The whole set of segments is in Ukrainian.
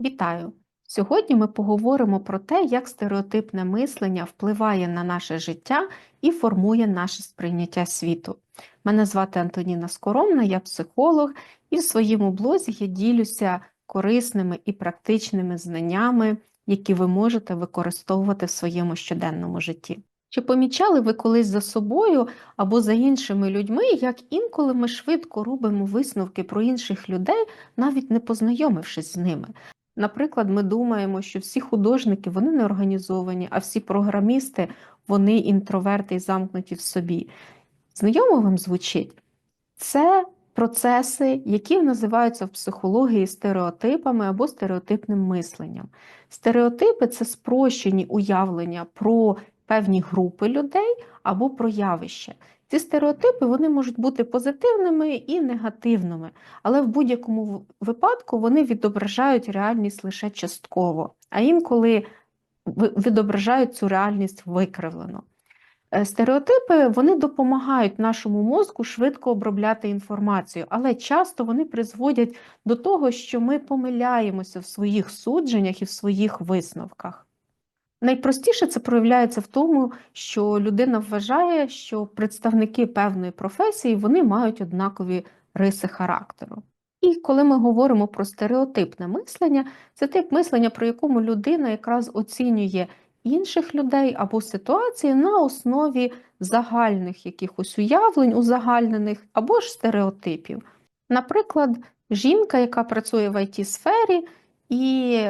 Вітаю! Сьогодні ми поговоримо про те, як стереотипне мислення впливає на наше життя і формує наше сприйняття світу. Мене звати Антоніна Скоромна, я психолог, і в своєму блозі я ділюся корисними і практичними знаннями, які ви можете використовувати в своєму щоденному житті. Чи помічали ви колись за собою або за іншими людьми, як інколи ми швидко робимо висновки про інших людей, навіть не познайомившись з ними? Наприклад, ми думаємо, що всі художники вони не організовані, а всі програмісти вони інтроверти і замкнуті в собі. Знайомо вам звучить? Це процеси, які називаються в психології стереотипами або стереотипним мисленням. Стереотипи це спрощені уявлення про певні групи людей або про явище. Ці стереотипи вони можуть бути позитивними і негативними, але в будь-якому випадку вони відображають реальність лише частково, а інколи відображають цю реальність викривлено. Е, стереотипи вони допомагають нашому мозку швидко обробляти інформацію, але часто вони призводять до того, що ми помиляємося в своїх судженнях і в своїх висновках. Найпростіше це проявляється в тому, що людина вважає, що представники певної професії вони мають однакові риси характеру. І коли ми говоримо про стереотипне мислення, це тип мислення, про якому людина якраз оцінює інших людей або ситуації на основі загальних якихось уявлень, узагальнених або ж стереотипів. Наприклад, жінка, яка працює в it сфері і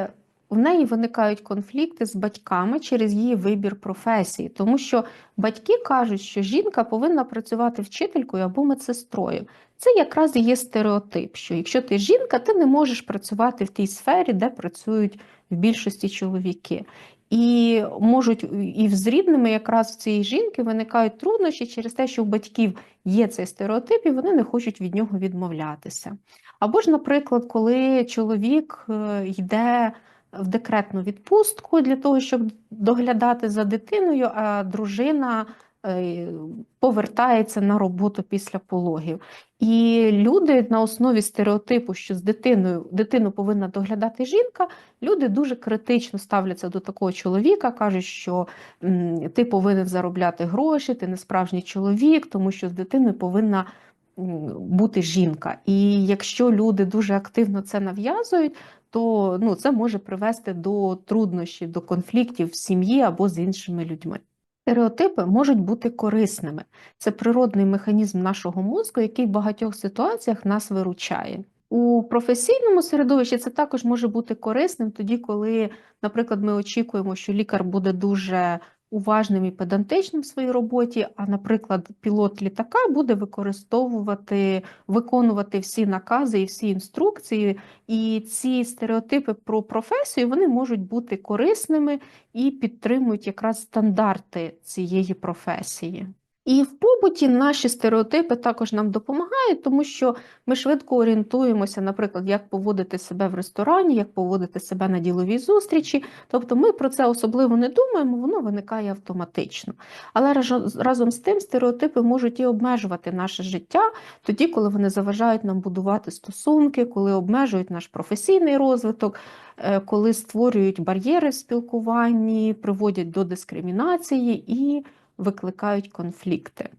в неї виникають конфлікти з батьками через її вибір професії, тому що батьки кажуть, що жінка повинна працювати вчителькою або медсестрою. Це якраз є стереотип, що якщо ти жінка, ти не можеш працювати в тій сфері, де працюють в більшості чоловіки. І можуть і з рідними якраз в цієї жінки виникають труднощі через те, що у батьків є цей стереотип, і вони не хочуть від нього відмовлятися. Або ж, наприклад, коли чоловік е, йде в декретну відпустку для того, щоб доглядати за дитиною, а дружина е, повертається на роботу після пологів. І люди на основі стереотипу, що з дитиною дитину повинна доглядати жінка, люди дуже критично ставляться до такого чоловіка, кажуть, що ти повинен заробляти гроші, ти не справжній чоловік, тому що з дитиною повинна бути жінка. І якщо люди дуже активно це нав'язують, то ну, це може привести до труднощів, до конфліктів в сім'ї або з іншими людьми. Стереотипи можуть бути корисними. Це природний механізм нашого мозку, який в багатьох ситуаціях нас виручає. У професійному середовищі це також може бути корисним тоді, коли, наприклад, ми очікуємо, що лікар буде дуже уважним і педантичним в своїй роботі, а, наприклад, пілот літака буде використовувати, виконувати всі накази і всі інструкції, і ці стереотипи про професію вони можуть бути корисними і підтримують якраз стандарти цієї професії. І в побуті наші стереотипи також нам допомагають, тому що ми швидко орієнтуємося, наприклад, як поводити себе в ресторані, як поводити себе на діловій зустрічі. Тобто ми про це особливо не думаємо, воно виникає автоматично. Але разом з тим стереотипи можуть і обмежувати наше життя тоді, коли вони заважають нам будувати стосунки, коли обмежують наш професійний розвиток, е, коли створюють бар'єри в спілкуванні, приводять до дискримінації і викликають конфлікти.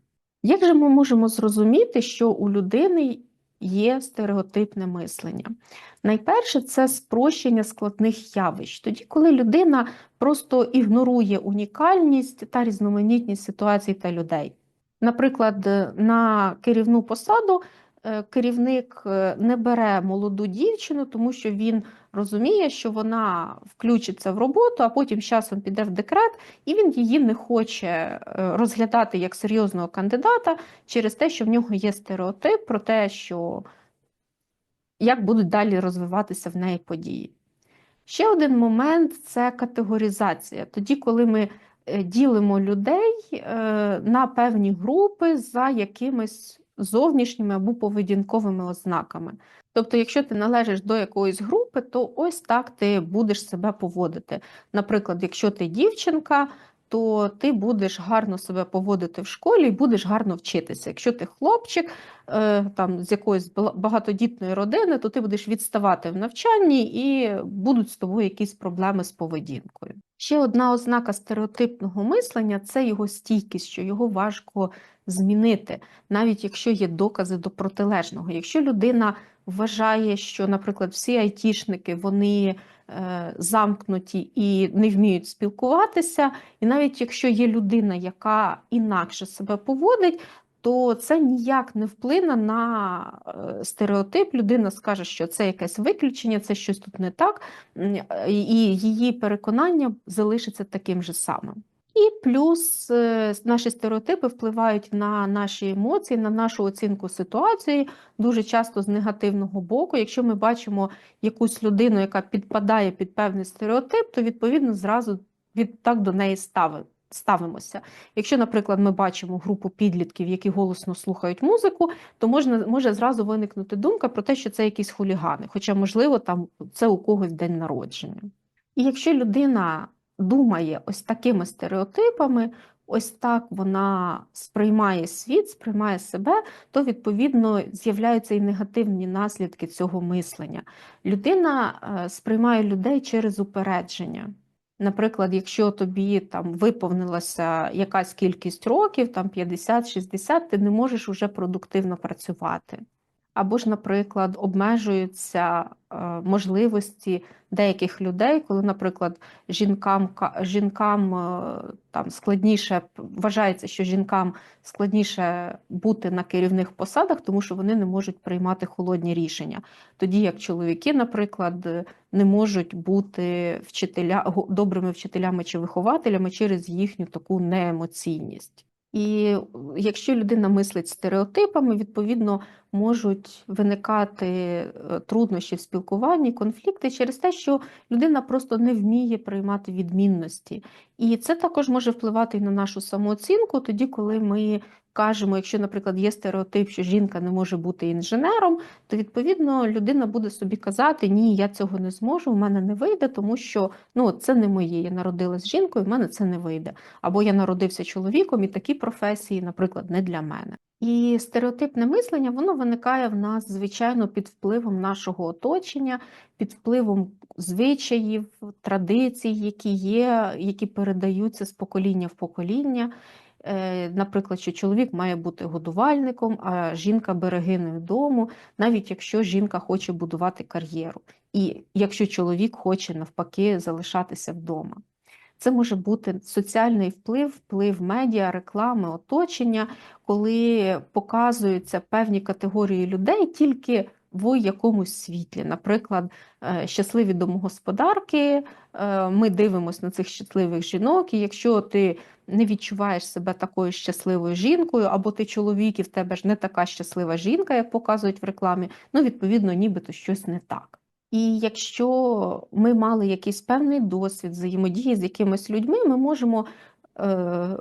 Як же ми можемо зрозуміти, що у людини є стереотипне мислення? Найперше, це спрощення складних явищ. Тоді, коли людина просто ігнорує унікальність та різноманітність ситуацій та людей. Наприклад, на керівну посаду керівник е, не бере молоду дівчину, тому що він розуміє, що вона включиться в роботу, а потім з часом піде в декрет, і він її не хоче е, розглядати як серйозного кандидата через те, що в нього є стереотип про те, що як будуть далі розвиватися в неї події. Ще один момент це категоризація. Тоді, коли ми ділимо людей на певні групи за якимись зовнішніми або поведінковими ознаками. Тобто, якщо ти належиш до якоїсь групи, то ось так ти будеш себе поводити. Наприклад, якщо ти дівчинка, то ти будеш гарно себе поводити в школі і будеш гарно вчитися. Якщо ти хлопчик е, там, з якоїсь багатодітної родини, то ти будеш відставати в навчанні і будуть з тобою якісь проблеми з поведінкою. Ще одна ознака стереотипного мислення це його стійкість, що його важко змінити, навіть якщо є докази до протилежного. Якщо людина вважає, що, наприклад, всі айтішники вони замкнуті і не вміють спілкуватися, і навіть якщо є людина, яка інакше себе поводить, то це ніяк не вплине на е, стереотип. Людина скаже, що це якесь виключення, це щось тут не так, і її переконання залишиться таким же самим. І плюс е, наші стереотипи впливають на наші емоції, на нашу оцінку ситуації дуже часто з негативного боку. Якщо ми бачимо якусь людину, яка підпадає під певний стереотип, то відповідно зразу від так до неї ставимо. Ставимося. Якщо, наприклад, ми бачимо групу підлітків, які голосно слухають музику, то можна, може зразу виникнути думка про те, що це якісь хулігани, хоча, можливо, там це у когось день народження. І якщо людина думає ось такими стереотипами, ось так вона сприймає світ, сприймає себе, то відповідно з'являються і негативні наслідки цього мислення. Людина е, сприймає людей через упередження. Наприклад, якщо тобі там виповнилася якась кількість років, там 50-60, ти не можеш уже продуктивно працювати. Або ж, наприклад, обмежуються е, можливості деяких людей, коли, наприклад, жінкам жінкам е, там складніше вважається, що жінкам складніше бути на керівних посадах, тому що вони не можуть приймати холодні рішення. Тоді як чоловіки, наприклад, не можуть бути вчителя добрими вчителями чи вихователями через їхню таку неемоційність. І якщо людина мислить стереотипами, відповідно можуть виникати е, труднощі в спілкуванні, конфлікти через те, що людина просто не вміє приймати відмінності. І це також може впливати і на нашу самооцінку, тоді, коли ми кажемо, якщо, наприклад, є стереотип, що жінка не може бути інженером, то відповідно людина буде собі казати, ні, я цього не зможу, в мене не вийде, тому що ну, це не моє. Я народилась жінкою, в мене це не вийде. Або я народився чоловіком, і такі професії, наприклад, не для мене. І стереотипне мислення воно виникає в нас, звичайно, під впливом нашого оточення, під впливом звичаїв, традицій, які є, які передаються з покоління в покоління. Е, наприклад, що чоловік має бути годувальником, а жінка берегиною дому, навіть якщо жінка хоче будувати кар'єру, і якщо чоловік хоче навпаки залишатися вдома. Це може бути соціальний вплив, вплив медіа, реклами, оточення, коли показуються певні категорії людей тільки в якомусь світлі. Наприклад, е, щасливі домогосподарки, е, ми дивимося на цих щасливих жінок, і якщо ти не відчуваєш себе такою щасливою жінкою, або ти чоловік і в тебе ж не така щаслива жінка, як показують в рекламі, ну, відповідно, нібито щось не так. І якщо ми мали якийсь певний досвід взаємодії з якимись людьми, ми можемо е,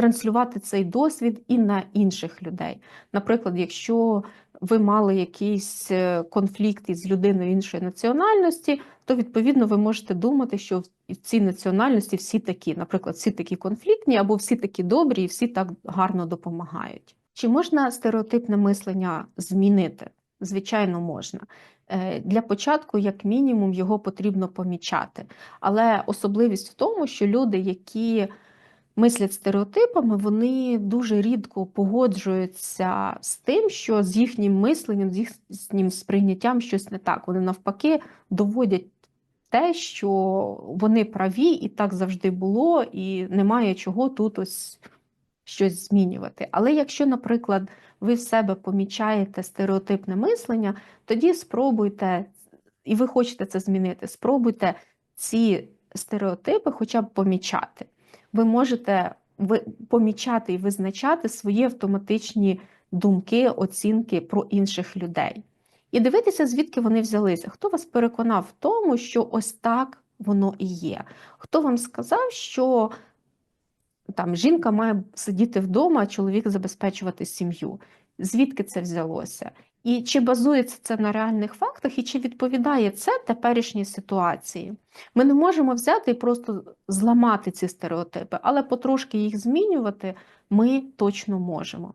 транслювати цей досвід і на інших людей. Наприклад, якщо ви мали якийсь е, конфлікт із людиною іншої національності, то відповідно ви можете думати, що в цій національності всі такі, наприклад, всі такі конфліктні, або всі такі добрі, і всі так гарно допомагають. Чи можна стереотипне мислення змінити? Звичайно, можна. Е, для початку, як мінімум, його потрібно помічати. Але особливість в тому, що люди, які мислять стереотипами, вони дуже рідко погоджуються з тим, що з їхнім мисленням, з їхнім сприйняттям щось не так. Вони навпаки доводять те, що вони праві, і так завжди було, і немає чого тут ось щось змінювати. Але якщо, наприклад, ви в себе помічаєте стереотипне мислення, тоді спробуйте, і ви хочете це змінити, спробуйте ці стереотипи хоча б помічати ви можете помічати і визначати свої автоматичні думки, оцінки про інших людей. І дивитися, звідки вони взялися. Хто вас переконав в тому, що ось так воно і є? Хто вам сказав, що там жінка має сидіти вдома, а чоловік забезпечувати сім'ю? Звідки це взялося? І чи базується це на реальних фактах, і чи відповідає це теперішній ситуації? Ми не можемо взяти і просто зламати ці стереотипи, але потрошки їх змінювати ми точно можемо.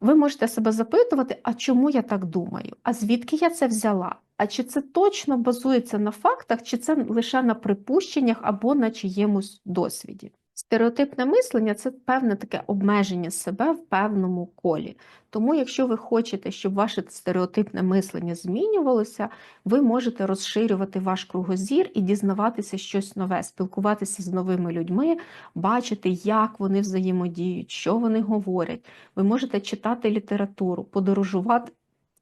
Ви можете себе запитувати, а чому я так думаю? А звідки я це взяла? А чи це точно базується на фактах, чи це лише на припущеннях або на чиємусь досвіді? Стереотипне мислення це певне таке обмеження себе в певному колі. Тому, якщо ви хочете, щоб ваше стереотипне мислення змінювалося, ви можете розширювати ваш кругозір і дізнаватися щось нове, спілкуватися з новими людьми, бачити, як вони взаємодіють, що вони говорять. Ви можете читати літературу, подорожувати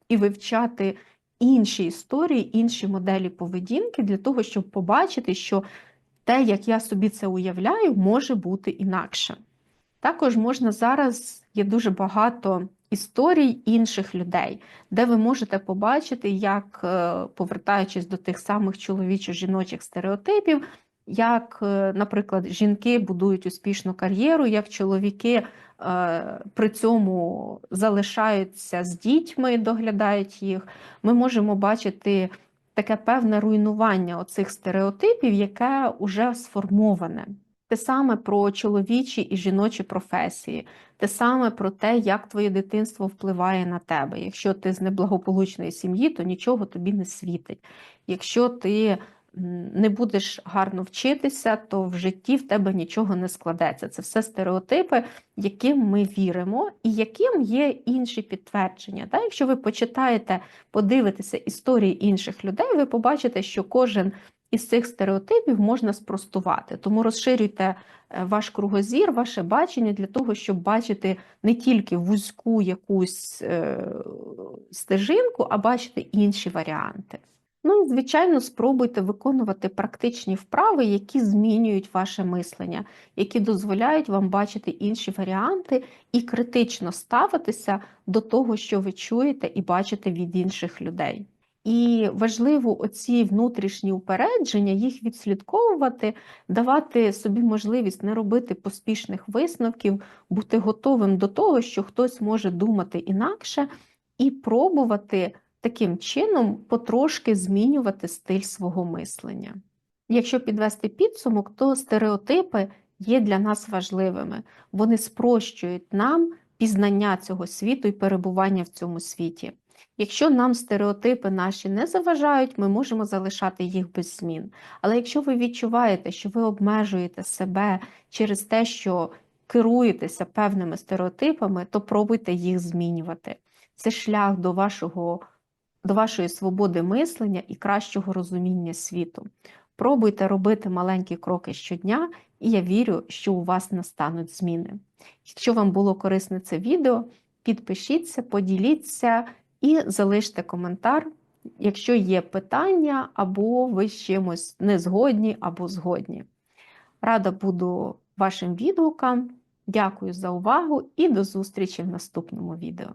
і вивчати інші історії, інші моделі поведінки для того, щоб побачити, що те, як я собі це уявляю, може бути інакше. Також можна зараз є дуже багато історій інших людей, де ви можете побачити, як, е, повертаючись до тих самих чоловічо-жіночих стереотипів, як, е, наприклад, жінки будують успішну кар'єру, як чоловіки е, при цьому залишаються з дітьми, доглядають їх. Ми можемо бачити таке певне руйнування оцих стереотипів, яке вже сформоване. Те саме про чоловічі і жіночі професії, те саме про те, як твоє дитинство впливає на тебе. Якщо ти з неблагополучної сім'ї, то нічого тобі не світить. Якщо ти не будеш гарно вчитися, то в житті в тебе нічого не складеться. Це все стереотипи, яким ми віримо, і яким є інші підтвердження. Так? Якщо ви почитаєте, подивитеся історії інших людей, ви побачите, що кожен із цих стереотипів можна спростувати. Тому розширюйте е, ваш кругозір, ваше бачення для того, щоб бачити не тільки вузьку якусь е, стежинку, а бачити інші варіанти. Ну і, звичайно, спробуйте виконувати практичні вправи, які змінюють ваше мислення, які дозволяють вам бачити інші варіанти і критично ставитися до того, що ви чуєте і бачите від інших людей. І важливо оці внутрішні упередження, їх відслідковувати, давати собі можливість не робити поспішних висновків, бути готовим до того, що хтось може думати інакше, і пробувати таким чином потрошки змінювати стиль свого мислення. Якщо підвести підсумок, то стереотипи є для нас важливими. Вони спрощують нам пізнання цього світу і перебування в цьому світі. Якщо нам стереотипи наші не заважають, ми можемо залишати їх без змін. Але якщо ви відчуваєте, що ви обмежуєте себе через те, що керуєтеся певними стереотипами, то пробуйте їх змінювати. Це шлях до вашого до вашої свободи мислення і кращого розуміння світу. Пробуйте робити маленькі кроки щодня, і я вірю, що у вас настануть зміни. Якщо вам було корисне це відео, підпишіться, поділіться і залиште коментар, якщо є питання, або ви з чимось не згодні або згодні. Рада буду вашим відгукам. Дякую за увагу і до зустрічі в наступному відео.